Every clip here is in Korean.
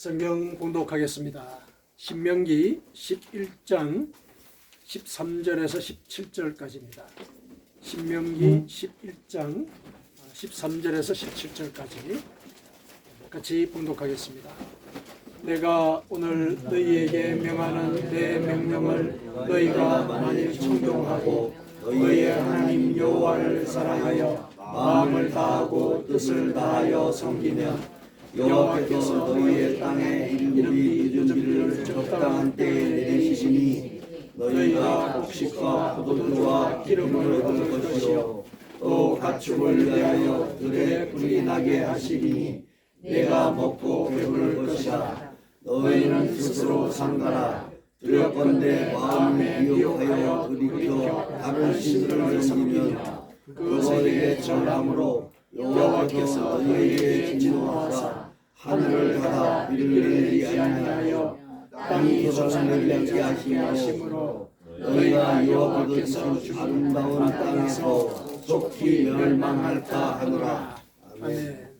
성경 봉독하겠습니다. 신명기 11장 13절에서 17절까지입니다. 신명기 11장 13절에서 17절까지 같이 봉독하겠습니다. 내가 오늘 너희에게 명하는 내 명령을 너희가 만일 청종하고 너희의 하나님 여호와를 사랑하여 마음을 다하고 뜻을 다하여 섬기면 여호와께서 너희의 땅에 이름이 이름을 적당한 때에 내리시니 너희가 곡식과 포도주와 기름을 얻을 것이요 또 가축을 위하여 들에 불이 나게 하시리니 내가 먹고 배부를 것이라. 너희는 스스로 상가라. 두렵건대 마음에 미혹하여 들이켜 다른 신들을 섬기면 그것에게 절함으로 여호와께서 너희에게 진노하사 하늘을 닫아 비를 내리지 아니하여 땅이 조상을 내게 하시므로 너희가 여호와께서 아름다운 땅에서 속히 멸망할까 하노라 아멘.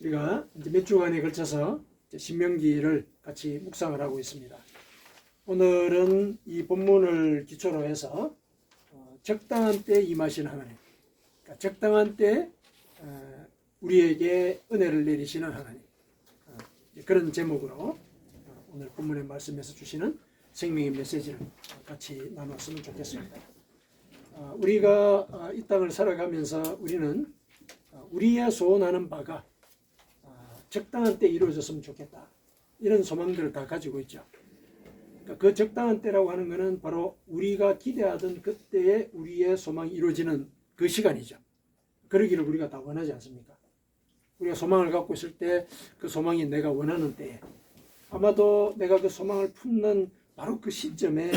우리가 이제 몇 주간에 걸쳐서 신명기를 같이 묵상을 하고 있습니다. 오늘은 이 본문을 기초로 해서 어, 적당한 때 임하신 하나님, 그러니까 적당한 때 어, 우리에게 은혜를 내리시는 하나님 어, 그런 제목으로 어, 오늘 본문의 말씀에서 주시는 생명의 메시지를 같이 나눴으면 좋겠습니다. 어, 우리가 어, 이 땅을 살아가면서 우리는 어, 우리의 소원하는 바가 어, 적당한 때 이루어졌으면 좋겠다. 이런 소망들을 다 가지고 있죠. 그러니까 그 적당한 때라고 하는 것은 바로 우리가 기대하던 그때에 우리의 소망이 이루어지는 그 시간이죠. 그러기를 우리가 다 원하지 않습니까? 우리가 소망을 갖고 있을 때 그 소망이 내가 원하는 때에 아마도 내가 그 소망을 품는 바로 그 시점에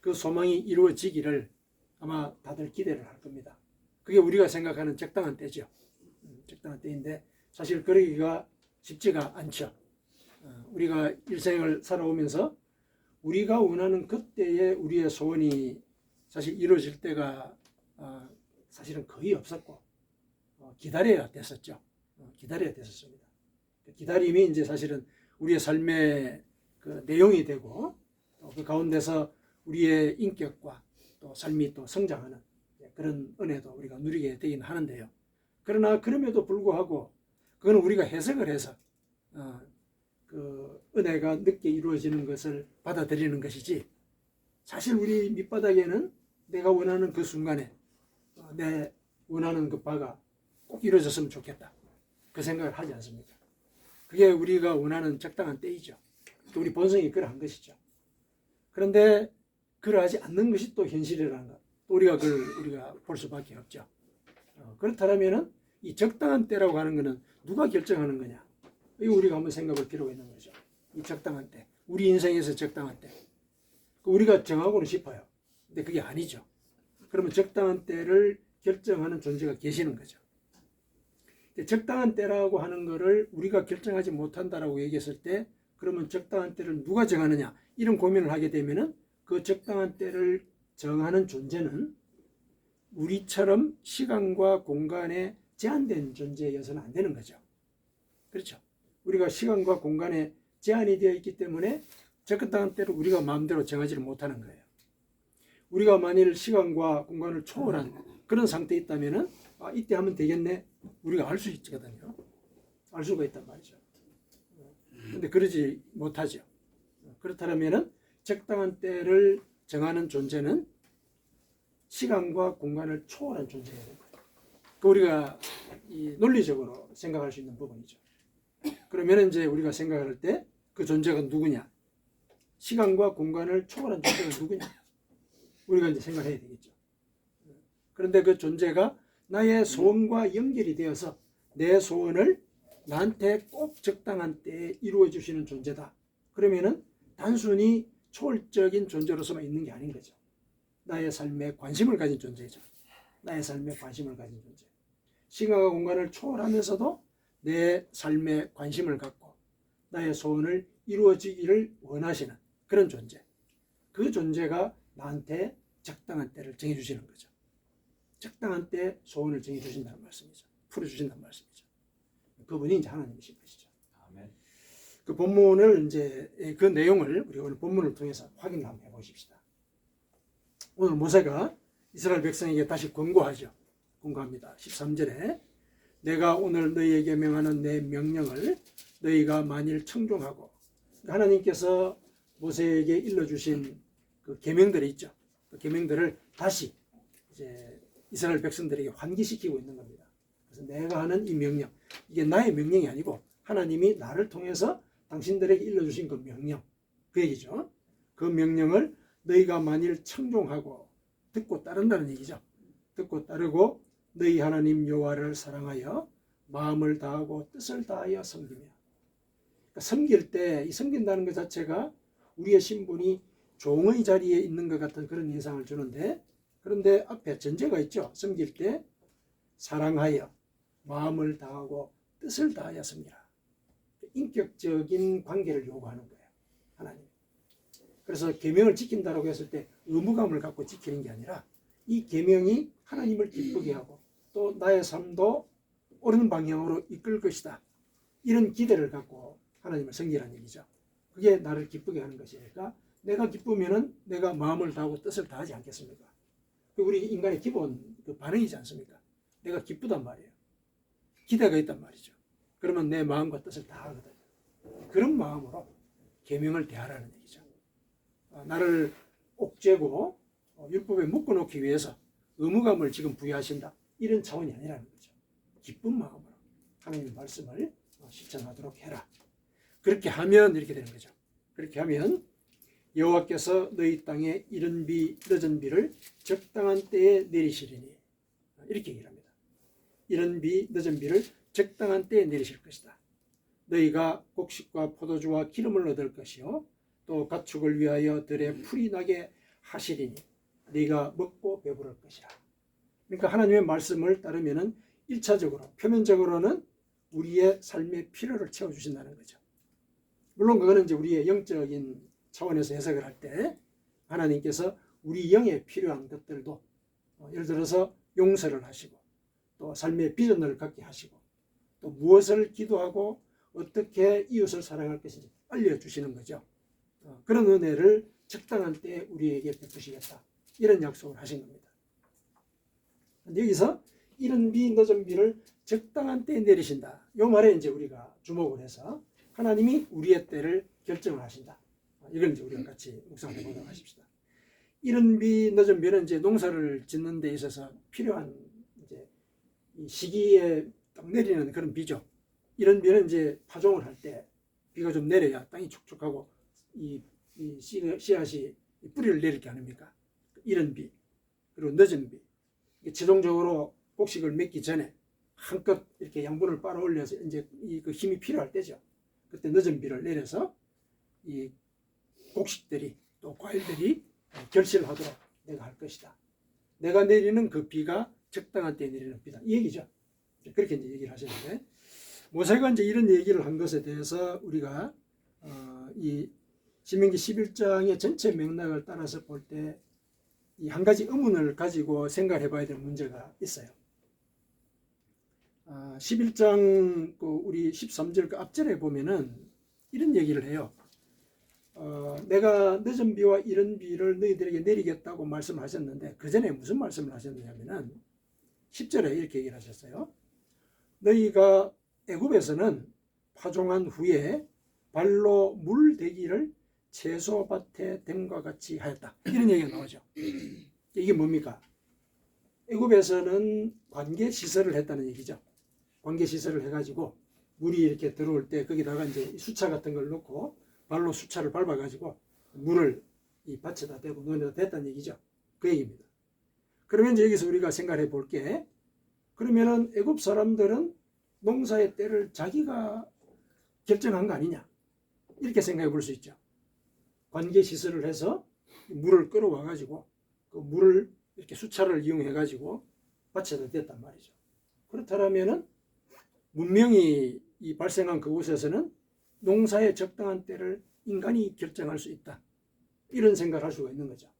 그 소망이 이루어지기를 아마 다들 기대를 할 겁니다. 그게 우리가 생각하는 적당한 때죠. 음, 적당한 때인데 사실 그러기가 쉽지가 않죠. 어, 우리가 일생을 살아오면서 우리가 원하는 그때에 우리의 소원이 사실 이루어질 때가 어, 사실은 거의 없었고 어, 기다려야 됐었죠. 어, 기다려야 됐었습니다. 그 기다림이 이제 사실은 우리의 삶의 그 내용이 되고 또 그 가운데서 우리의 인격과 또 삶이 또 성장하는 그런 은혜도 우리가 누리게 되긴 하는데요. 그러나 그럼에도 불구하고 그건 우리가 해석을 해서 어, 그 은혜가 늦게 이루어지는 것을 받아들이는 것이지 사실 우리 밑바닥에는 내가 원하는 그 순간에 어, 내 원하는 그 바가 꼭 이루어졌으면 좋겠다 그 생각을 하지 않습니까? 그게 우리가 원하는 적당한 때이죠. 또 우리 본성이 그러한 것이죠. 그런데 그러하지 않는 것이 또 현실이라는 것. 또 우리가 그걸 우리가 볼 수밖에 없죠. 어, 그렇다면은 이 적당한 때라고 하는 것은 누가 결정하는 거냐? 이거 우리가 한번 생각할 필요가 있는 거죠. 이 적당한 때. 우리 인생에서 적당한 때. 그 우리가 정하고는 싶어요. 근데 그게 아니죠. 그러면 적당한 때를 결정하는 존재가 계시는 거죠. 적당한 때라고 하는 것을 우리가 결정하지 못한다라고 얘기했을 때 그러면 적당한 때를 누가 정하느냐 이런 고민을 하게 되면은 그 적당한 때를 정하는 존재는 우리처럼 시간과 공간에 제한된 존재여서는 안 되는 거죠. 그렇죠. 우리가 시간과 공간에 제한이 되어 있기 때문에 적당한 때를 우리가 마음대로 정하지를 못하는 거예요. 우리가 만일 시간과 공간을 초월한 그런 상태에 있다면은 아, 이때 하면 되겠네. 우리가 알 수 있거든요. 알 수가 있단 말이죠. 근데 그러지 못하죠. 그렇다면은 적당한 때를 정하는 존재는 시간과 공간을 초월한 존재가 되는 거예요. 그 우리가 이 논리적으로 생각할 수 있는 부분이죠. 그러면 이제 우리가 생각할 때 그 존재가 누구냐? 시간과 공간을 초월한 존재가 누구냐? 우리가 이제 생각해야 되겠죠. 그런데 그 존재가 나의 소원과 연결이 되어서 내 소원을 나한테 꼭 적당한 때에 이루어 주시는 존재다. 그러면은 단순히 초월적인 존재로서만 있는 게 아닌 거죠. 나의 삶에 관심을 가진 존재죠. 나의 삶에 관심을 가진 존재. 시간과 공간을 초월하면서도 내 삶에 관심을 갖고 나의 소원을 이루어지기를 원하시는 그런 존재. 그 존재가 나한테 적당한 때를 정해주시는 거죠. 적당한 때 소원을 정해 주신다는 말씀이죠. 풀어 주신다는 말씀이죠. 그분이 이제 하나님이신 것이죠. 아멘. 그 본문을 이제 그 내용을 우리 오늘 본문을 통해서 확인 한번 해보십시다. 오늘 모세가 이스라엘 백성에게 다시 권고하죠. 권고합니다. 13절에 내가 오늘 너희에게 명하는 내 명령을 너희가 만일 청종하고 하나님께서 모세에게 일러주신 그 계명들이 있죠. 그 계명들을 다시 이제 이스라엘 백성들에게 환기시키고 있는 겁니다. 그래서 내가 하는 이 명령 이게 나의 명령이 아니고 하나님이 나를 통해서 당신들에게 일러주신 그 명령 그 얘기죠. 그 명령을 너희가 만일 청종하고 듣고 따른다는 얘기죠. 듣고 따르고 너희 하나님 여호와를 사랑하여 마음을 다하고 뜻을 다하여 섬기며 그러니까 섬길 때 이 섬긴다는 것 자체가 우리의 신분이 종의 자리에 있는 것 같은 그런 인상을 주는데 그런데 앞에 전제가 있죠. 섬길 때 사랑하여 마음을 다하고 뜻을 다하여 섬기라. 인격적인 관계를 요구하는 거예요. 하나님. 그래서 계명을 지킨다라고 했을 때 의무감을 갖고 지키는 게 아니라 이 계명이 하나님을 기쁘게 하고 또 나의 삶도 옳은 방향으로 이끌 것이다. 이런 기대를 갖고 하나님을 섬기라는 얘기죠. 그게 나를 기쁘게 하는 것이니까 내가 기쁘면은 내가 마음을 다하고 뜻을 다하지 않겠습니까? 그 우리 인간의 기본 그 반응이지 않습니까? 내가 기쁘단 말이에요. 기대가 있단 말이죠. 그러면 내 마음과 뜻을 다 하거든요. 그런 마음으로 계명을 대하라는 얘기죠. 어, 나를 옥죄고 어, 율법에 묶어놓기 위해서 의무감을 지금 부여하신다. 이런 차원이 아니라는 거죠. 기쁜 마음으로 하나님의 말씀을 어, 실천하도록 해라. 그렇게 하면 이렇게 되는 거죠. 그렇게 하면 여호와께서 너희 땅에 이른 비 늦은 비를 적당한 때에 내리시리니 이렇게 얘기를 합니다. 이른 비 늦은 비를 적당한 때에 내리실 것이다. 너희가 곡식과 포도주와 기름을 얻을 것이요 또 가축을 위하여 들에 풀이 나게 하시리니 네가 먹고 배부를 것이라. 그러니까 하나님의 말씀을 따르면은 일차적으로 표면적으로는 우리의 삶의 필요를 채워 주신다는 거죠. 물론 그거는 이제 우리의 영적인 차원에서 해석을 할 때 하나님께서 우리 영에 필요한 것들도 어, 예를 들어서 용서를 하시고 또 삶의 비전을 갖게 하시고 또 무엇을 기도하고 어떻게 이웃을 사랑할 것인지 알려주시는 거죠. 어, 그런 은혜를 적당한 때에 우리에게 베푸시겠다. 이런 약속을 하신 겁니다. 여기서 이런 비 늦은 비를 적당한 때에 내리신다. 이 말에 이제 우리가 주목을 해서 하나님이 우리의 때를 결정을 하신다. 이걸 이제 우리가 같이 묵상해 보도록 하십시다. 이른 비 늦은 비는 이제 농사를 짓는 데 있어서 필요한 이제 이 시기에 딱 내리는 그런 비죠. 이런 비는 이제 파종을 할 때 비가 좀 내려야 땅이 촉촉하고 이, 이 씨- 씨앗이 이 뿌리를 내릴 게 아닙니까? 이런 비 그리고 늦은 비 최종적으로 곡식을 맺기 전에 한껏 이렇게 양분을 빨아 올려서 이제 이 그 힘이 필요할 때죠. 그때 늦은 비를 내려서 이 곡식들이 또 과일들이 결실을 하도록 내가 할 것이다. 내가 내리는 그 비가 적당한 때에 내리는 비다. 이 얘기죠. 그렇게 이제 얘기를 하셨는데 모세가 이제 이런 얘기를 한 것에 대해서 우리가 어, 이 신명기 11장의 전체 맥락을 따라서 볼 때 이 한 가지 의문을 가지고 생각해 봐야 될 문제가 있어요. 아, 11장 그 우리 13절 그 앞절에 보면은 이런 얘기를 해요. 어, 내가 늦은 비와 이른 비를 너희들에게 내리겠다고 말씀하셨는데 그 전에 무슨 말씀을 하셨느냐면은 10절에 이렇게 얘기를 하셨어요. 너희가 애굽에서는 파종한 후에 발로 물 대기를 채소밭에 댐과 같이 하였다. 이런 얘기가 나오죠. 이게 뭡니까? 애굽에서는 관계 시설을 했다는 얘기죠. 관계 시설을 해가지고 물이 이렇게 들어올 때 거기다가 이제 수차 같은 걸 넣고 발로 수차를 밟아가지고 물을 이 밭에다 대고 논에다 댔다는 얘기죠. 그 얘기입니다. 그러면 이제 여기서 우리가 생각해 볼게. 그러면은 애굽 사람들은 농사의 때를 자기가 결정한 거 아니냐? 이렇게 생각해 볼 수 있죠. 관계 시설을 해서 물을 끌어와 가지고 그 물을 이렇게 수차를 이용해 가지고 밭에다 댔단 말이죠. 그렇다면은 문명이 이 발생한 그곳에서는 농사의 적당한 때를 인간이 결정할 수 있다. 이런 생각을 할 수가 있는 거죠.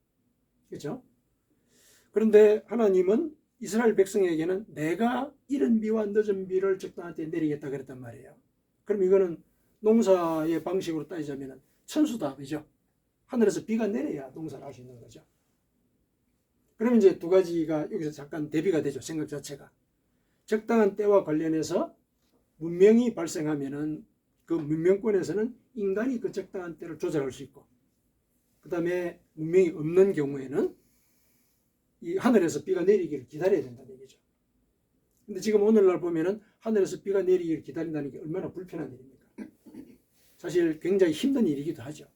그렇죠? 그런데 하나님은 이스라엘 백성에게는 내가 이른 비와 늦은 비를 적당한 때에 내리겠다 그랬단 말이에요. 그럼 이거는 농사의 방식으로 따지자면 천수답이죠. 하늘에서 비가 내려야 농사를 할 수 있는 거죠. 그러면 이제 두 가지가 여기서 잠깐 대비가 되죠. 생각 자체가. 적당한 때와 관련해서 문명이 발생하면은 그 문명권에서는 인간이 그 적당한 때를 조절할 수 있고 그 다음에 문명이 없는 경우에는 이 하늘에서 비가 내리기를 기다려야 된다는 얘기죠. 근데 지금 오늘날 보면은 하늘에서 비가 내리기를 기다린다는 게 얼마나 불편한 일입니까? 사실 굉장히 힘든 일이기도 하죠.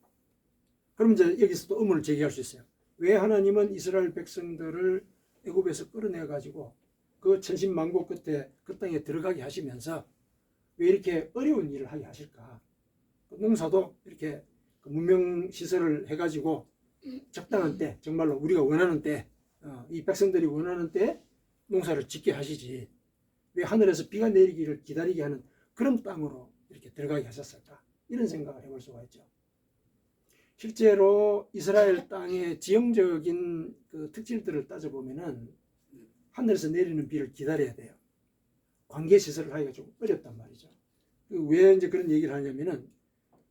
그럼 이제 여기서 또 의문을 제기할 수 있어요. 왜 하나님은 이스라엘 백성들을 애굽에서 끌어내 가지고 그 천신만고 끝에 그 땅에 들어가게 하시면서 왜 이렇게 어려운 일을 하게 하실까? 그 농사도 이렇게 그 문명 시설을 해가지고 적당한 때, 정말로 우리가 원하는 때, 어, 이 백성들이 원하는 때 농사를 짓게 하시지. 왜 하늘에서 비가 내리기를 기다리게 하는 그런 땅으로 이렇게 들어가게 하셨을까? 이런 생각을 해볼 수가 있죠. 실제로 이스라엘 땅의 지형적인 그 특질들을 따져보면은 하늘에서 내리는 비를 기다려야 돼요. 관계 시설을 하기가 좀 어렵단 말이죠. 그왜 이제 그런 얘기를 하냐면은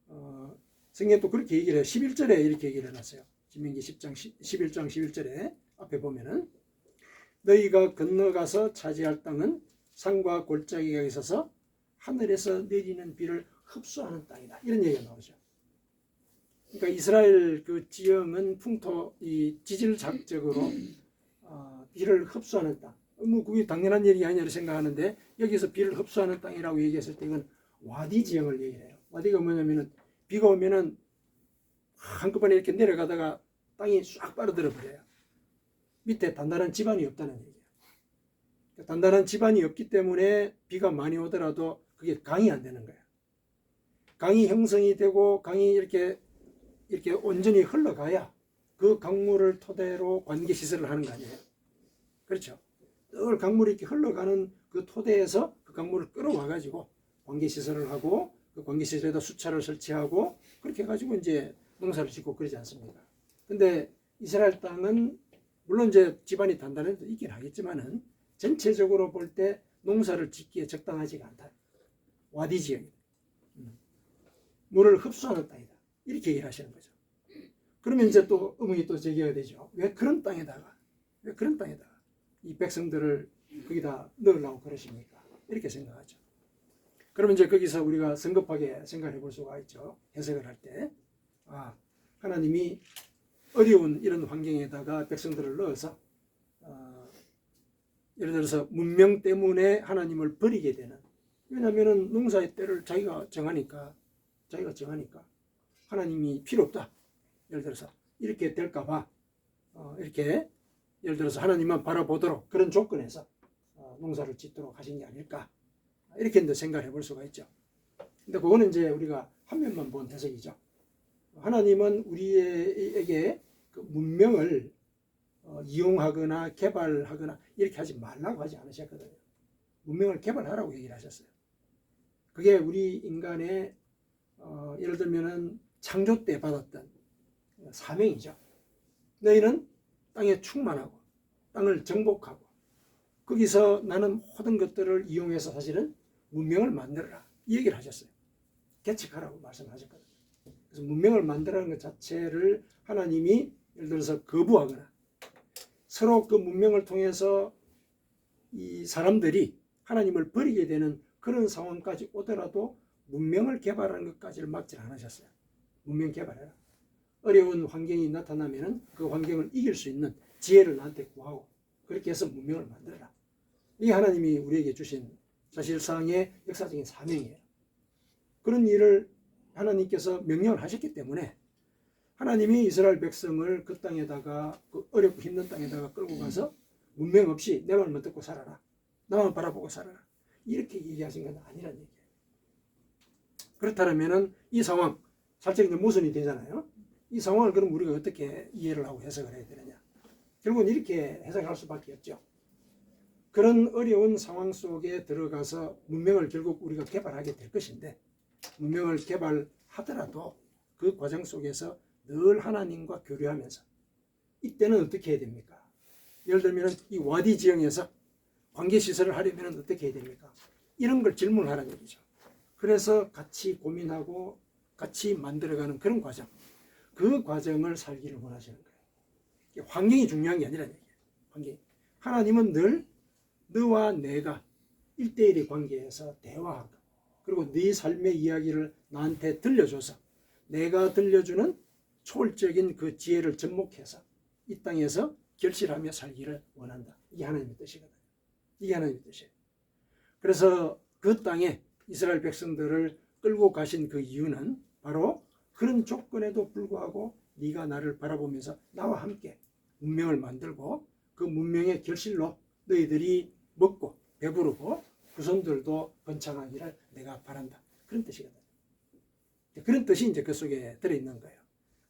어, 성경 또 그렇게 얘기를 해요. 11절에 이렇게 얘기를 해놨어요. 신명기 10장 11장 11절에 앞에 보면은 너희가 건너가서 차지할 땅은 산과 골짜기가 있어서 하늘에서 내리는 비를 흡수하는 땅이다. 이런 얘기가 나오죠. 그러니까 이스라엘 그 지형은 풍토 이 지질 작적으로 어, 비를 흡수하는 땅. 뭐 그게 당연한 얘기 아니냐고 생각하는데 여기서 비를 흡수하는 땅이라고 얘기했을 때 이건 와디 지형을 얘기해요. 와디가 뭐냐면은 비가 오면은 한꺼번에 이렇게 내려가다가 땅이 싹 빠르들어 버려요. 밑에 단단한 지반이 없다는 얘기예요. 단단한 지반이 없기 때문에 비가 많이 오더라도 그게 강이 안 되는 거예요. 강이 형성이 되고 강이 이렇게 이렇게 온전히 흘러가야 그 강물을 토대로 관계 시설을 하는 거 아니에요. 그렇죠. 늘 강물이 이렇게 흘러가는 그 토대에서 그 강물을 끌어와 가지고 관계 시설을 하고 그 관계 시설에다 수차를 설치하고 그렇게 해 가지고 이제 농사를 짓고 그러지 않습니까? 근데 이스라엘 땅은 물론 이제 집안이 단단해도 있긴 하겠지만은 전체적으로 볼 때 농사를 짓기에 적당하지가 않다. 와디 지역이 음. 물을 흡수하는 땅이다. 이렇게 얘기를 하시는 거죠. 그러면 이제 또 의문이 또 제기가 되죠. 왜 그런 땅에다가 왜 그런 땅에다가 이 백성들을 거기다 넣으려고 그러십니까? 이렇게 생각하죠. 그러면 이제 거기서 우리가 성급하게 생각해 볼 수가 있죠. 해석을 할 때. 아, 하나님이 어려운 이런 환경에다가 백성들을 넣어서, 어, 예를 들어서 문명 때문에 하나님을 버리게 되는. 왜냐면은 농사의 때를 자기가 정하니까, 자기가 정하니까 하나님이 필요 없다. 예를 들어서 이렇게 될까봐, 어, 이렇게 예를 들어서 하나님만 바라보도록 그런 조건에서 어, 농사를 짓도록 하신 게 아닐까. 이렇게 이제 생각해 볼 수가 있죠. 근데 그거는 이제 우리가 한 면만 본 해석이죠. 하나님은 우리에게 그 문명을 어, 이용하거나 개발하거나 이렇게 하지 말라고 하지 않으셨거든요. 문명을 개발하라고 얘기를 하셨어요. 그게 우리 인간의 어, 예를 들면은 창조 때 받았던 사명이죠. 너희는 땅에 충만하고 땅을 정복하고 거기서 나는 모든 것들을 이용해서 사실은 문명을 만들어라 이 얘기를 하셨어요. 개척하라고 말씀하셨거든요. 그래서 문명을 만들라는 것 자체를 하나님이 예를 들어서 거부하거나 서로 그 문명을 통해서 이 사람들이 하나님을 버리게 되는 그런 상황까지 오더라도 문명을 개발하는 것까지를 막지 않으셨어요. 문명 개발해라. 어려운 환경이 나타나면은 그 환경을 이길 수 있는 지혜를 나한테 구하고 그렇게 해서 문명을 만들어라. 이게 하나님이 우리에게 주신 사실상의 역사적인 사명이에요. 그런 일을 하나님께서 명령을 하셨기 때문에 하나님이 이스라엘 백성을 그 땅에다가 그 어렵고 힘든 땅에다가 끌고 가서 문명 없이 내 말만 듣고 살아라. 나만 바라보고 살아라. 이렇게 얘기하신 건 아니란 얘기예요. 그렇다면은 이 상황 살짝 이제 모순이 되잖아요. 이 상황을 그럼 우리가 어떻게 이해를 하고 해석을 해야 되느냐? 결국은 이렇게 해석할 수밖에 없죠. 그런 어려운 상황 속에 들어가서 문명을 결국 우리가 개발하게 될 것인데 문명을 개발하더라도 그 과정 속에서 늘 하나님과 교류하면서 이때는 어떻게 해야 됩니까? 예를 들면 이 와디 지형에서 관계 시설을 하려면 어떻게 해야 됩니까? 이런 걸 질문하라는 얘기죠. 그래서 같이 고민하고 같이 만들어가는 그런 과정. 그 과정을 살기를 원하시는 거예요. 환경이 중요한 게 얘기예요. 환경. 하나님은 늘 너와 내가 일대일의 관계에서 대화하고 그리고 네 삶의 이야기를 나한테 들려줘서 내가 들려주는 초월적인 그 지혜를 접목해서 이 땅에서 결실하며 살기를 원한다. 이게 하나님의 뜻이거든요. 이게 하나님의 뜻이에요. 그래서 그 땅에 이스라엘 백성들을 끌고 가신 그 이유는 바로 그런 조건에도 불구하고 네가 나를 바라보면서 나와 함께 문명을 만들고 그 문명의 결실로 너희들이 먹고 배부르고 후손들도 번창하기를 내가 바란다. 그런 뜻이거든요. 그런 뜻이 이제 그 속에 들어있는 거예요.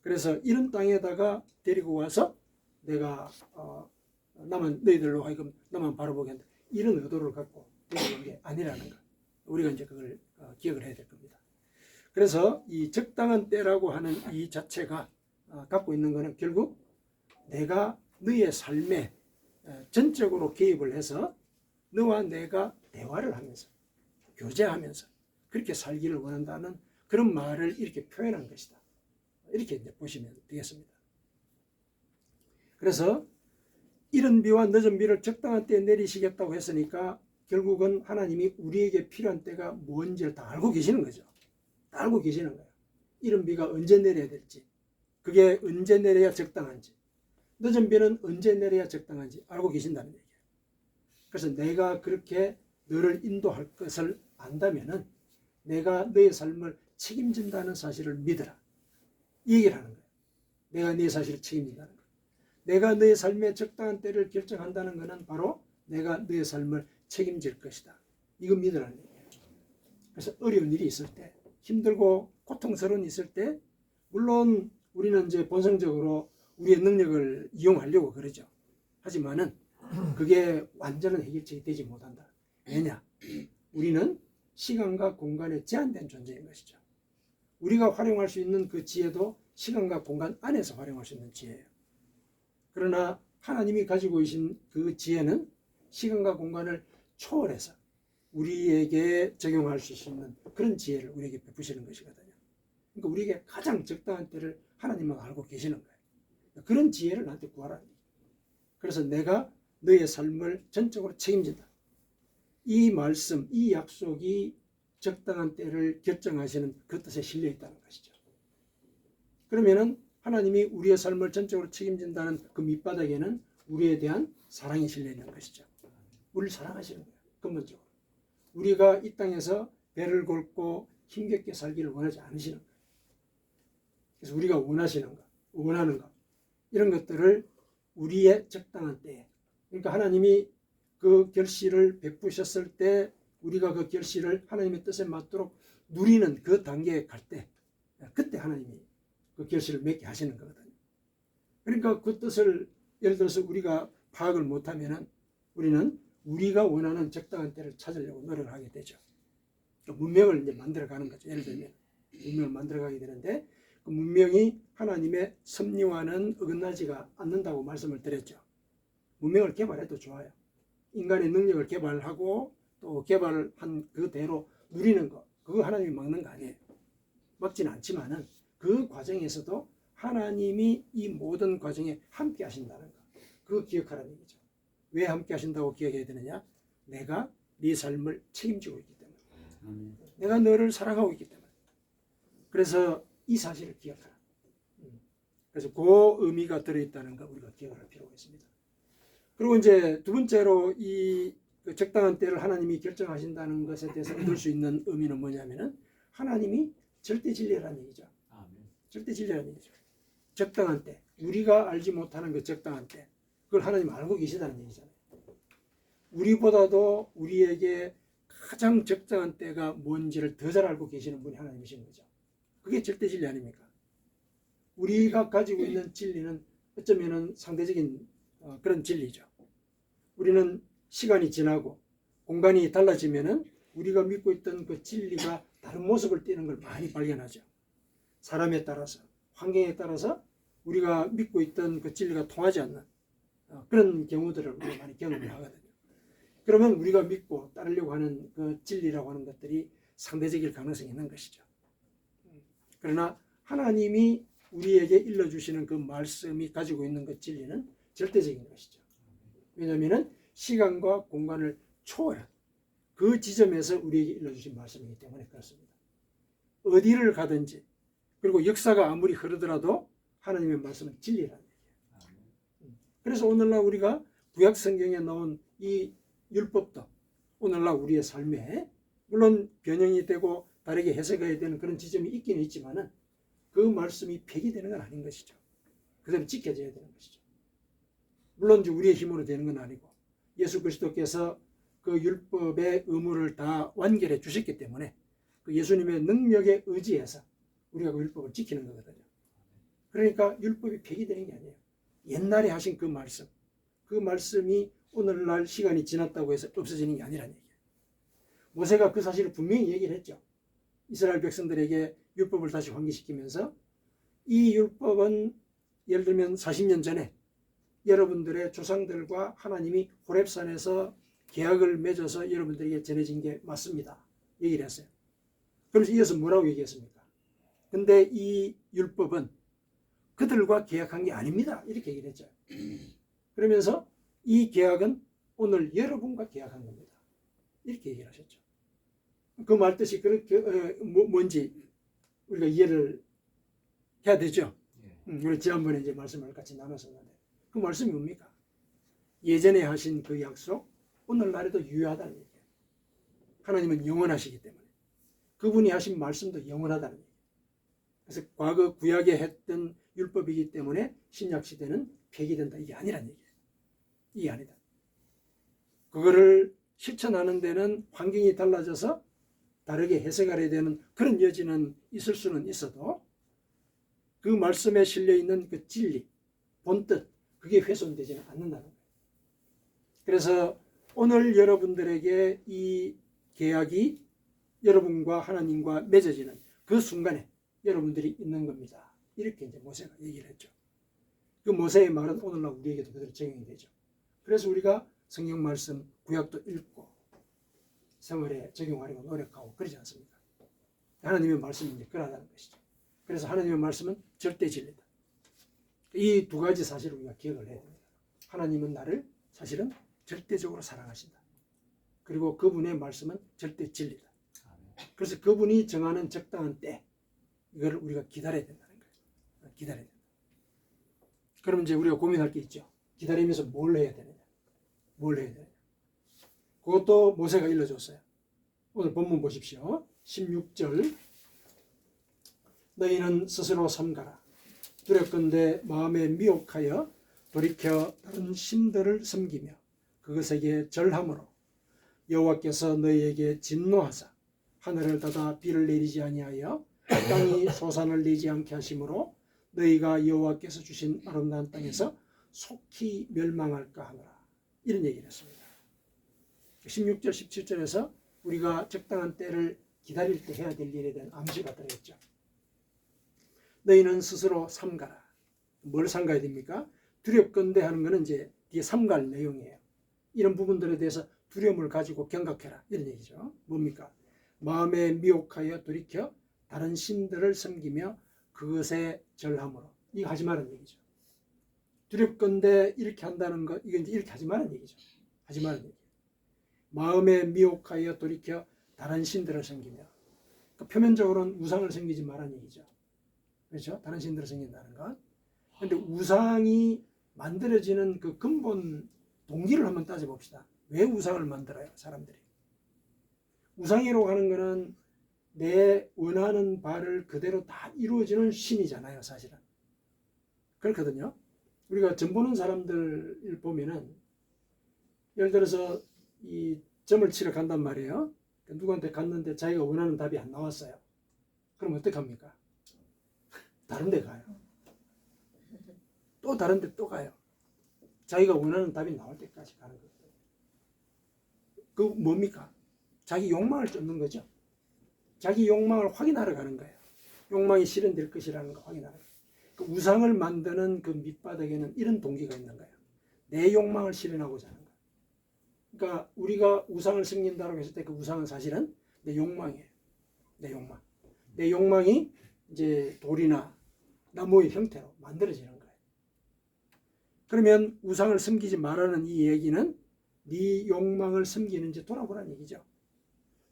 그래서 이런 땅에다가 데리고 와서 내가 어, 나만 너희들로 하여금 나만 바라보게 한다. 이런 의도를 갖고 데리고 온 게 아니라는 거. 우리가 이제 그걸 어, 기억을 해야 될 겁니다. 그래서 이 적당한 때라고 하는 이 자체가 어, 갖고 있는 것은 결국 내가 너의 삶에 어, 전적으로 개입을 해서 너와 내가 대화를 하면서 교제하면서 그렇게 살기를 원한다는 그런 말을 이렇게 표현한 것이다. 이렇게 이제 보시면 되겠습니다. 그래서 이른 비와 늦은 비를 적당한 때에 내리시겠다고 했으니까 결국은 하나님이 우리에게 필요한 때가 뭔지를 다 알고 계시는 거죠. 다 알고 계시는 거예요. 이른 비가 언제 내려야 될지, 그게 언제 내려야 적당한지, 늦은 비는 언제 내려야 적당한지 알고 계신다는 얘기예요. 그래서 내가 그렇게 너를 인도할 것을 안다면은 내가 너의 삶을 책임진다는 사실을 믿어라. 이 얘기를 하는 거예요. 내가 네 사실을 책임진다는 거예요. 내가 너의 삶의 적당한 때를 결정한다는 것은 바로 내가 너의 삶을 책임질 것이다. 이거 믿으라는 얘기예요. 그래서 어려운 일이 있을 때, 힘들고 고통스러운 있을 때, 물론 우리는 이제 본성적으로 우리의 능력을 이용하려고 그러죠. 하지만은 그게 완전한 해결책이 되지 못한다. 왜냐? 우리는 시간과 공간에 제한된 존재인 것이죠. 우리가 활용할 수 있는 그 지혜도 시간과 공간 안에서 활용할 수 있는 지혜예요. 그러나 하나님이 가지고 계신 그 지혜는 시간과 공간을 초월해서 우리에게 적용할 수 있는 그런 지혜를 우리에게 베푸시는 것이거든요. 그러니까 우리에게 가장 적당한 때를 하나님은 알고 계시는 거예요. 그런 지혜를 나한테 얘기예요. 그래서 내가 너의 삶을 전적으로 책임진다. 이 말씀, 이 약속이 적당한 때를 결정하시는 그 뜻에 실려 있다는 것이죠. 그러면은 하나님이 우리의 삶을 전적으로 책임진다는 그 밑바닥에는 우리에 대한 사랑이 실려 있는 것이죠. 우리를 사랑하시는 거예요. 근본적으로. 우리가 이 땅에서 배를 골고 힘겹게 살기를 원하지 않으시는 거예요. 그래서 우리가 원하시는 것, 원하는 것, 이런 것들을 우리의 적당한 때에, 그러니까 하나님이 그 결실을 베푸셨을 때 우리가 그 결실을 하나님의 뜻에 맞도록 누리는 그 단계에 갈 때, 그때 하나님이 그 결실을 맺게 하시는 거거든요. 그러니까 그 뜻을 예를 들어서 우리가 파악을 못하면은 우리는 우리가 원하는 적당한 때를 찾으려고 노력을 하게 되죠. 그 문명을 이제 만들어가는 거죠. 예를 들면 문명을 만들어가게 되는데 그 문명이 하나님의 섭리와는 어긋나지가 않는다고 말씀을 드렸죠. 문명을 개발해도 좋아요. 인간의 능력을 개발하고 또 개발을 한 그대로 누리는 거 그거 하나님이 막는 거 아니에요. 막지는 않지만은 그 과정에서도 하나님이 이 모든 과정에 함께 하신다는 거. 그거 기억하라는 얘기죠. 왜 함께 하신다고 기억해야 되느냐? 내가 네 삶을 책임지고 있기 때문에. 내가 너를 사랑하고 있기 때문에. 그래서 이 사실을 기억하라. 음. 그래서 그 의미가 들어있다는 거 우리가 기억할 필요가 있습니다. 그리고 이제 두 번째로 이그 적당한 때를 하나님이 결정하신다는 것에 대해서 얻을 수 있는 의미는 뭐냐면은 하나님이 절대 진리라는 얘기죠. 아멘. 절대 진리라는 얘기죠. 적당한 때, 우리가 알지 못하는 그 적당한 때, 그걸 하나님 알고 계시다는 얘기잖아요. 우리보다도 우리에게 가장 적당한 때가 뭔지를 더 잘 알고 계시는 분이 하나님이신 거죠. 그게 절대 진리 아닙니까? 우리가 가지고 있는 진리는 어쩌면은 상대적인 어, 그런 진리죠. 우리는 시간이 지나고 공간이 달라지면은 우리가 믿고 있던 그 진리가 다른 모습을 띠는 걸 많이 발견하죠. 사람에 따라서, 환경에 따라서 우리가 믿고 있던 그 진리가 통하지 않는 어, 그런 경우들을 우리가 많이 경험을 하거든요. 그러면 우리가 믿고 따르려고 하는 그 진리라고 하는 것들이 상대적일 가능성이 있는 것이죠. 그러나 하나님이 우리에게 일러주시는 그 말씀이 가지고 있는 그 진리는 절대적인 것이죠. 왜냐하면 시간과 공간을 초월한 그 지점에서 우리에게 일러주신 말씀이기 때문에 그렇습니다. 어디를 가든지 그리고 역사가 아무리 흐르더라도 하나님의 말씀은 얘기예요. 그래서 오늘날 우리가 구약 성경에 나온 이 율법도 오늘날 우리의 삶에 물론 변형이 되고 다르게 해석해야 되는 그런 지점이 있기는 있지만은 그 말씀이 폐기되는 건 아닌 것이죠. 그대로 지켜져야 되는 것이죠. 물론 이제 우리의 힘으로 되는 건 아니고 예수 그리스도께서 그 율법의 의무를 다 완결해 주셨기 때문에 그 예수님의 능력에 의지해서 우리가 그 율법을 지키는 거거든요. 그러니까 율법이 폐기되는 게 아니에요. 옛날에 하신 그 말씀, 그 말씀이 오늘날 시간이 지났다고 해서 없어지는 게 아니라는 얘기예요. 모세가 그 사실을 분명히 얘기를 했죠. 이스라엘 백성들에게 율법을 다시 환기시키면서 이 율법은 예를 들면 40년 전에 여러분들의 조상들과 하나님이 호렙산에서 계약을 맺어서 여러분들에게 전해진 게 맞습니다. 얘기를 했어요. 그러면서 이어서 뭐라고 얘기했습니까? 근데 이 율법은 그들과 계약한 게 아닙니다. 이렇게 얘기를 했죠. 그러면서 이 계약은 오늘 여러분과 계약한 겁니다. 이렇게 얘기를 하셨죠. 그 말 뜻이 그렇게 어, 뭐, 뭔지 우리가 이해를 해야 되죠. 음, 우리 지난번에 이제 말씀을 같이 나눴었는데 그 말씀이 뭡니까? 예전에 하신 그 약속 오늘날에도 유효하다는 얘기예요. 하나님은 영원하시기 때문에 그분이 하신 말씀도 영원하다는 얘기예요. 그래서 과거 구약에 했던 율법이기 때문에 신약 시대는 폐기된다 이게 아니란 얘기예요. 이게 아니다. 그거를 실천하는 데는 환경이 달라져서 다르게 해석하려 되는 그런 여지는 있을 수는 있어도 그 말씀에 실려 있는 그 진리, 본뜻 그게 훼손되지는 않는다는 거예요. 그래서 오늘 여러분들에게 이 계약이 여러분과 하나님과 맺어지는 그 순간에 여러분들이 있는 겁니다. 이렇게 이제 모세가 얘기를 했죠. 그 모세의 말은 오늘날 우리에게도 그대로 적용이 되죠. 그래서 우리가 성경 말씀 구약도 읽고 생활에 적용하려고 노력하고 그러지 않습니까? 하나님의 말씀이 이제 그러하다는 것이죠. 그래서 하나님의 말씀은 절대 진리다. 이 두 가지 사실을 우리가 기억을 해야 됩니다. 하나님은 나를 사실은 절대적으로 사랑하신다. 그리고 그분의 말씀은 절대 진리다. 그래서 그분이 정하는 적당한 때 이걸 우리가 기다려야 거예요. 기다려야 된다. 그러면 이제 우리가 고민할 게 있죠. 기다리면서 뭘 해야 되느냐? 뭘 해야 되느냐? 그것도 모세가 일러줬어요. 오늘 본문 보십시오. 16절 너희는 스스로 삼가라. 두렵건대 마음에 미혹하여 돌이켜 다른 신들을 섬기며 그것에게 절함으로 여호와께서 너희에게 진노하사 하늘을 닫아 비를 내리지 아니하여 땅이 소산을 내지 않게 하심으로 너희가 여호와께서 주신 아름다운 땅에서 속히 멸망할까 하노라 이런 얘기를 했습니다. 16절 17절에서 우리가 적당한 때를 기다릴 때 해야 될 일에 대한 암시가 들어있죠. 너희는 스스로 삼가라. 뭘 삼가야 됩니까? 두렵건대 하는 것은 이제 뒤에 삼갈 내용이에요. 이런 부분들에 대해서 두려움을 가지고 경각해라. 이런 얘기죠. 뭡니까? 마음에 미혹하여 돌이켜 다른 신들을 섬기며 그것에 절함으로. 이거 하지 말라는 얘기죠. 두렵건대 이렇게 한다는 것, 이건 이렇게 하지 말라는 얘기죠. 하지 말라는 얘기. 마음에 미혹하여 돌이켜 다른 신들을 섬기며. 그러니까 표면적으로는 우상을 섬기지 말라는 얘기죠. 그렇죠? 다른 신들을 섬긴다는 것. 근데 우상이 만들어지는 그 근본 동기를 한번 따져봅시다. 왜 우상을 만들어요, 사람들이? 우상이라고 하는 거는 내 원하는 바를 그대로 다 이루어지는 신이잖아요, 사실은. 그렇거든요. 우리가 점 보는 사람들 보면은 예를 들어서 이 점을 치러 간단 말이에요. 누구한테 갔는데 자기가 원하는 답이 안 나왔어요. 그럼 어떡합니까? 다른 데 가요. 또 다른 데 또 가요. 자기가 원하는 답이 나올 때까지 가는 거예요. 그 뭡니까? 자기 욕망을 쫓는 거죠. 자기 욕망을 확인하러 가는 거예요. 욕망이 실현될 것이라는 거 확인하러. 가요. 그 우상을 만드는 그 밑바닥에는 이런 동기가 있는 거예요. 내 욕망을 실현하고자 하는 거예요. 그러니까 우리가 우상을 섬긴다고 했을 때 그 우상은 사실은 내 욕망이에요. 내 욕망. 내 욕망이 이제 돌이나 나무의 형태로 만들어지는 거예요. 그러면 우상을 섬기지 말라는 이 얘기는 네 욕망을 섬기는지 돌아보라는 얘기죠.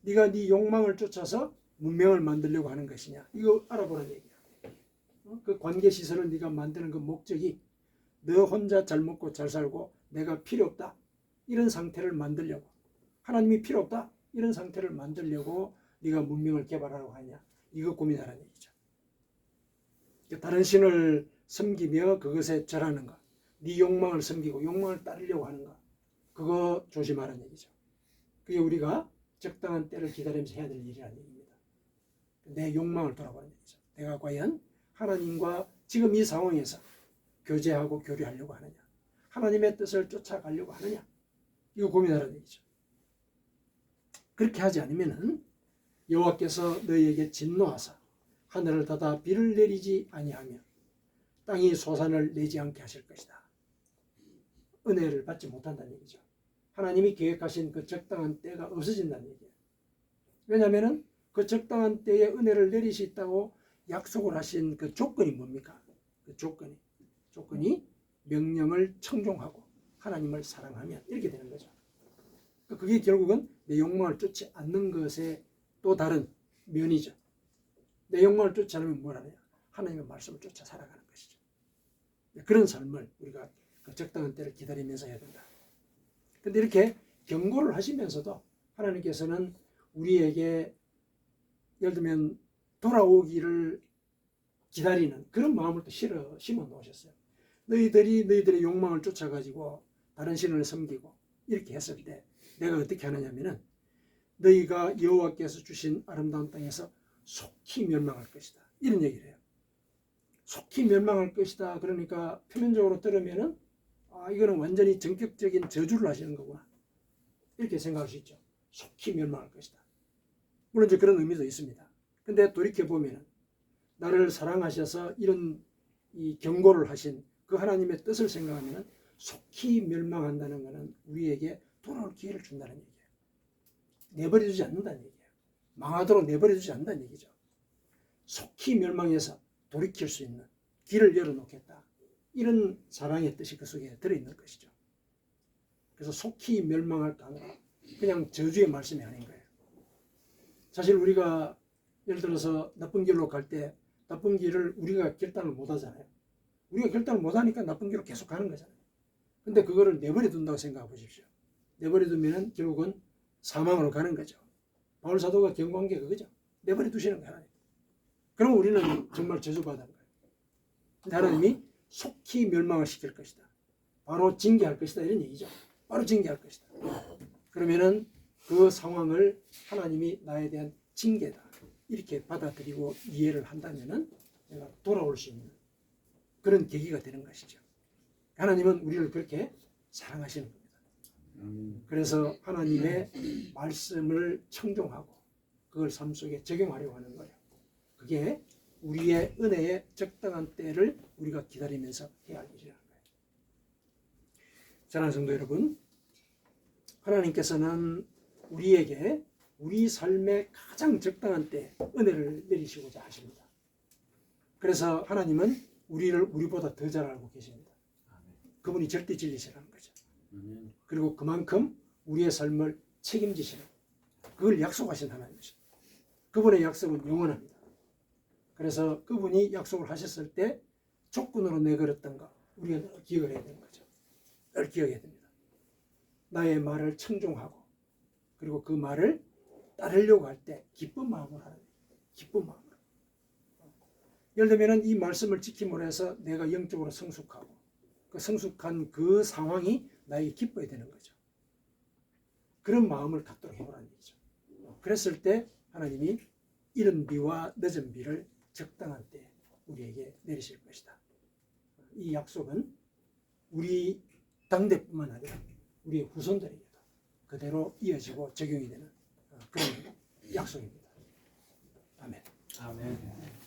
네가 네 욕망을 쫓아서 문명을 만들려고 하는 것이냐 이거 알아보라는 얘기야. 어? 그 관계 시설을 네가 만드는 그 목적이 너 혼자 잘 먹고 잘 살고 내가 필요 없다 이런 상태를 만들려고 하나님이 필요 없다 이런 상태를 만들려고 네가 문명을 개발하려고 하냐 이거 고민하라는 얘기죠. 다른 신을 섬기며 그것에 절하는 것, 네 욕망을 섬기고 욕망을 따르려고 하는 것, 그거 조심하라는 얘기죠. 그게 우리가 적당한 때를 기다리면서 해야 될 일이라는 얘기입니다. 내 욕망을 돌아보는 얘기죠. 내가 과연 하나님과 지금 이 상황에서 교제하고 교류하려고 하느냐, 하나님의 뜻을 쫓아가려고 하느냐, 이거 고민하라는 얘기죠. 그렇게 하지 않으면은 여호와께서 너희에게 진노하사 하늘을 닫아 비를 내리지 아니하며 땅이 소산을 내지 않게 하실 것이다. 은혜를 받지 못한다는 얘기죠. 하나님이 계획하신 그 적당한 때가 없어진다는 얘기예요. 왜냐하면 그 적당한 때에 은혜를 있다고 약속을 하신 그 조건이 뭡니까? 그 조건이 조건이 명령을 청종하고 하나님을 사랑하면 이렇게 되는 거죠. 그게 결국은 내 욕망을 쫓지 않는 것의 또 다른 면이죠. 내 욕망을 쫓지 않으면 뭘 하냐? 하나님의 말씀을 쫓아 살아가는 것이죠. 그런 삶을 우리가 그 적당한 때를 기다리면서 해야 된다. 근데 이렇게 경고를 하시면서도 하나님께서는 우리에게 예를 들면 돌아오기를 기다리는 그런 마음을 또 실어 심어 놓으셨어요. 너희들이 너희들의 욕망을 쫓아가지고 다른 신을 섬기고 이렇게 했을 때 내가 어떻게 하느냐면은 너희가 여호와께서 주신 아름다운 땅에서 속히 멸망할 것이다. 이런 얘기를 해요. 속히 멸망할 것이다. 그러니까 표면적으로 들으면은 아 이거는 완전히 전격적인 저주를 하시는 거구나. 이렇게 생각할 수 있죠. 속히 멸망할 것이다. 물론 이제 그런 의미도 있습니다. 근데 돌이켜 보면은 나를 사랑하셔서 이런 이 경고를 하신 그 하나님의 뜻을 생각하면은 속히 멸망한다는 것은 우리에게 돌아올 기회를 준다는 얘기예요. 내버려두지 않는다는 얘기예요. 망하도록 내버려두지 않는다는 얘기죠. 속히 멸망해서 돌이킬 수 있는 길을 열어놓겠다. 이런 사랑의 뜻이 그 속에 들어있는 것이죠. 그래서 속히 멸망할까 하느라 그냥 저주의 말씀이 아닌 거예요. 사실 우리가 예를 들어서 나쁜 길로 갈 때 나쁜 길을 우리가 결단을 못 하잖아요. 우리가 결단을 못 하니까 나쁜 길로 계속 가는 거잖아요. 근데 그거를 내버려 둔다고 생각해 보십시오. 내버려 두면은 결국은 사망으로 가는 거죠. 바울 사도가 경고한 게 그거죠. 내버려 두시는 거야. 그럼 우리는 정말 저주받은 거예요. 하나님이 속히 멸망을 시킬 것이다. 바로 징계할 것이다. 이런 얘기죠. 바로 징계할 것이다. 그러면은 그 상황을 하나님이 나에 대한 징계다. 이렇게 받아들이고 이해를 한다면은 내가 돌아올 수 있는 그런 계기가 되는 것이죠. 하나님은 우리를 그렇게 사랑하시는 겁니다. 그래서 하나님의 말씀을 청종하고 그걸 삶 속에 적용하려고 하는 거예요. 그게 우리의 은혜의 적당한 때를 우리가 기다리면서 해야 할 일이라는 거예요. 사랑하는 성도 여러분, 하나님께서는 우리에게 우리 삶의 가장 적당한 때 은혜를 내리시고자 하십니다. 그래서 하나님은 우리를 우리보다 더 잘 알고 계십니다. 그분이 절대 진리시라는 거죠. 그리고 그만큼 우리의 삶을 책임지시는 그걸 약속하신 하나님이십니다. 그분의 약속은 영원합니다. 그래서 그분이 약속을 하셨을 때 조건으로 내걸었던 거 우리가 늘 기억을 해야 되는 거죠. 늘 기억해야 됩니다. 나의 말을 청종하고 그리고 그 말을 따르려고 할 때 기쁜 마음으로 거예요. 기쁜 마음으로. 예를 들면 이 말씀을 지킴으로 해서 내가 영적으로 성숙하고 그 성숙한 그 상황이 나에게 기뻐야 되는 거죠. 그런 마음을 갖도록 해보라는 얘기죠. 그랬을 때 하나님이 이른 비와 늦은 비를 적당한 때 우리에게 내리실 것이다. 이 약속은 우리 당대뿐만 아니라 우리의 후손들에게도 그대로 이어지고 적용이 되는 그런 약속입니다. 아멘. 아멘.